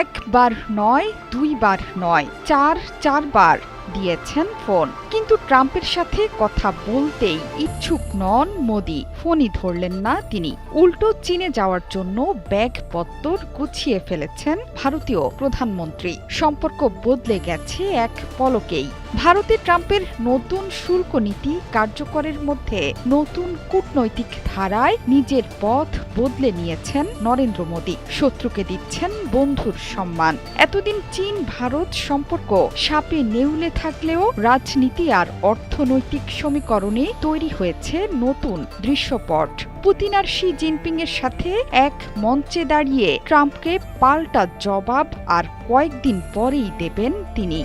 একবার নয় দুইবার নয় চার চারবার। দিয়েছেন ফোন। কিন্তু ট্রাম্পের সাথে কথা বলতেই ইচ্ছুক নন মোদি। ফোনই ধরলেন না তিনি। উল্টো চীনে যাওয়ার জন্য ব্যাগপত্তর গুছিয়ে ফেলেছেন ভারতীয় প্রধানমন্ত্রী। সম্পর্ক বদলে গেছে এক পলকেই। ভারতে ট্রাম্পের নতুন শুল্ক নীতি কার্যকরের মধ্যে নতুন কূটনৈতিক ধারায় নিজের পথ বদলে নিয়েছেন নরেন্দ্র মোদী। শত্রুকে দিচ্ছেন বন্ধুর সম্মান। এতদিন চীন ভারত সম্পর্ক সাপে নেউলে থাকলেও রাজনীতি আর অর্থনৈতিক সমীকরণে তৈরি হয়েছে নতুন দৃশ্যপট। পুতিন আর শি জিনপিং এর সাথে এক মঞ্চে দাঁড়িয়ে ট্রাম্পকে পাল্টা জবাব আর কয়েকদিন পরেই দেবেন তিনি।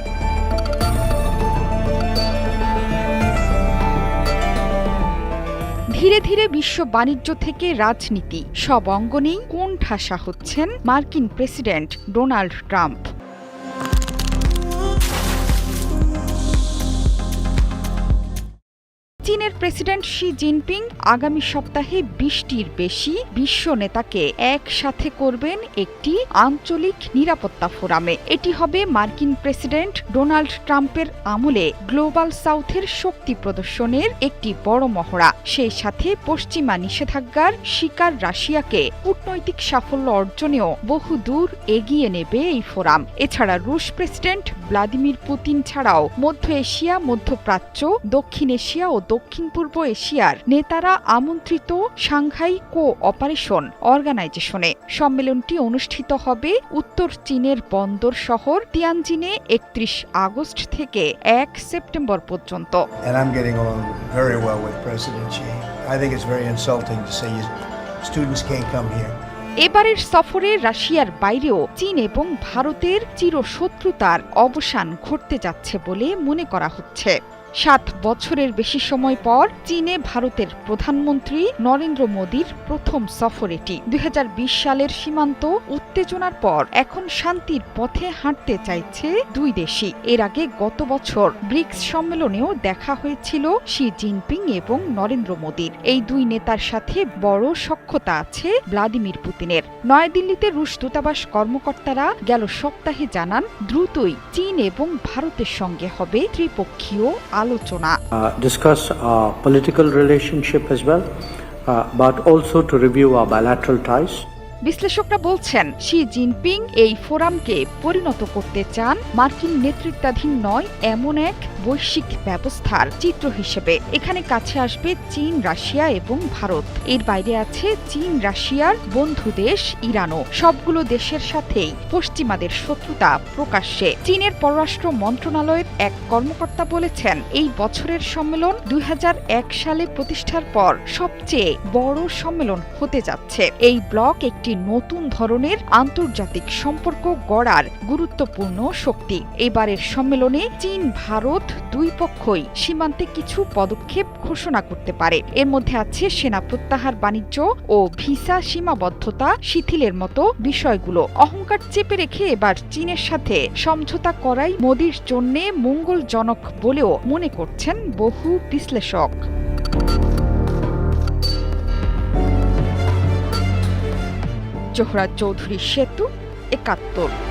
ধীরে ধীরে বিশ্ব বাণিজ্য থেকে রাজনীতি। সব অঙ্গনেই কোন ঠাসা হচ্ছেন মার্কিন প্রেসিডেন্ট ডোনাল্ড ট্রাম্প। চীনের প্রেসিডেন্ট শি জিনপিং আগামী সপ্তাহে বিশটির বেশি বিশ্ব নেতাকে একসাথে করবেন একটি আঞ্চলিক নিরাপত্তা ফোরামে। এটি হবে মার্কিন প্রেসিডেন্ট ডোনাল্ড ট্রাম্পের আমলে গ্লোবাল সাউথের শক্তি প্রদর্শনের একটি বড় মহড়া। সেই সাথে পশ্চিমা নিষেধাজ্ঞার শিকার রাশিয়াকে কূটনৈতিক সাফল্য অর্জনেও বহু দূর এগিয়ে নেবে এই ফোরাম। এছাড়া রুশ প্রেসিডেন্ট ভ্লাদিমির পুতিন ছাড়াও মধ্য এশিয়া, মধ্যপ্রাচ্য, দক্ষিণ এশিয়া ও দক্ষিণ পূর্ব এশিয়ার নেতারা আমন্ত্রিত সাংহাই কো অপারেশন অর্গানাইজেশনে সম্মেলনটি অনুষ্ঠিত হবে উত্তর চীনের বন্দর শহর তিয়ানজিনে একত্রিশ আগস্ট থেকে এক সেপ্টেম্বর পর্যন্ত. I think it's very insulting to say students can't come here. এবারের সফরে রাশিয়ার বাইরেও চীন এবং ভারতের চিরশত্রুতার অবসান ঘটতে যাচ্ছে বলে মনে করা হচ্ছে। সাত বছরের বেশি সময় পর চীনে ভারতের প্রধানমন্ত্রী নরেন্দ্র মোদীর প্রথম সফর এটি। দু হাজার বিশ সালের সীমান্ত উত্তেজনার পর এখন শান্তির পথে হাঁটতে চাইছে দুই দেশই। এর আগে গত বছর ব্রিক্স সম্মেলনেও দেখা হয়েছিল শি জিনপিং এবং নরেন্দ্র মোদীর। এই দুই নেতার সাথে বড় সখ্যতা আছে ভ্লাদিমির পুতিনের। নয়াদিল্লিতে রুশ দূতাবাস কর্মকর্তারা গেল সপ্তাহে জানান, দ্রুতই চীন এবং ভারতের সঙ্গে হবে ত্রিপক্ষীয় আলোচনা। Discuss political relationship as well but also to review a bilateral ties বিশ্লেষকরা বলছেন শি জিনপিং এই ফোরামকে পরিণত করতে চান মার্কিন নেতৃত্বাধীন নয় এমন এক বৈশ্বিক ব্যবস্থার চিত্র হিসেবে। এখানে কাছে আসবে চীন, রাশিয়া এবং ভারত। এর বাইরে আছে চীন, রাশিয়ার বন্ধু দেশ ইরানও। সবগুলো দেশের সাথেই পশ্চিমাদের শত্রুতা প্রকাশ্যে। চীনের পররাষ্ট্র মন্ত্রণালয়ের এক কর্মকর্তা বলেছেন, এই বছরের সম্মেলন দুই হাজার এক সালে প্রতিষ্ঠার পর সবচেয়ে বড় সম্মেলন হতে যাচ্ছে। এই ব্লক একটি নতুন ধরনের আন্তর্জাতিক সম্পর্ক গড়ার গুরুত্বপূর্ণ শক্তি। এবারের সম্মেলনে চীন, ভারত দুই পক্ষই সীমান্তে কিছু পদক্ষেপ ঘোষণা করতে পারে। এর মধ্যে আছে সেনা প্রত্যাহার বাণিজ্য ও ভিসা সীমাবদ্ধতা, শিথিলের মতো বিষয়গুলো। অহংকার চেপে রেখে এবার চীনের সাথে সমঝোতা করাই মোদির জন্য মঙ্গলজনক বলেও মনে করছেন বহু বিশ্লেষক। জোহরা চৌধুরী সেতু একাত্তর।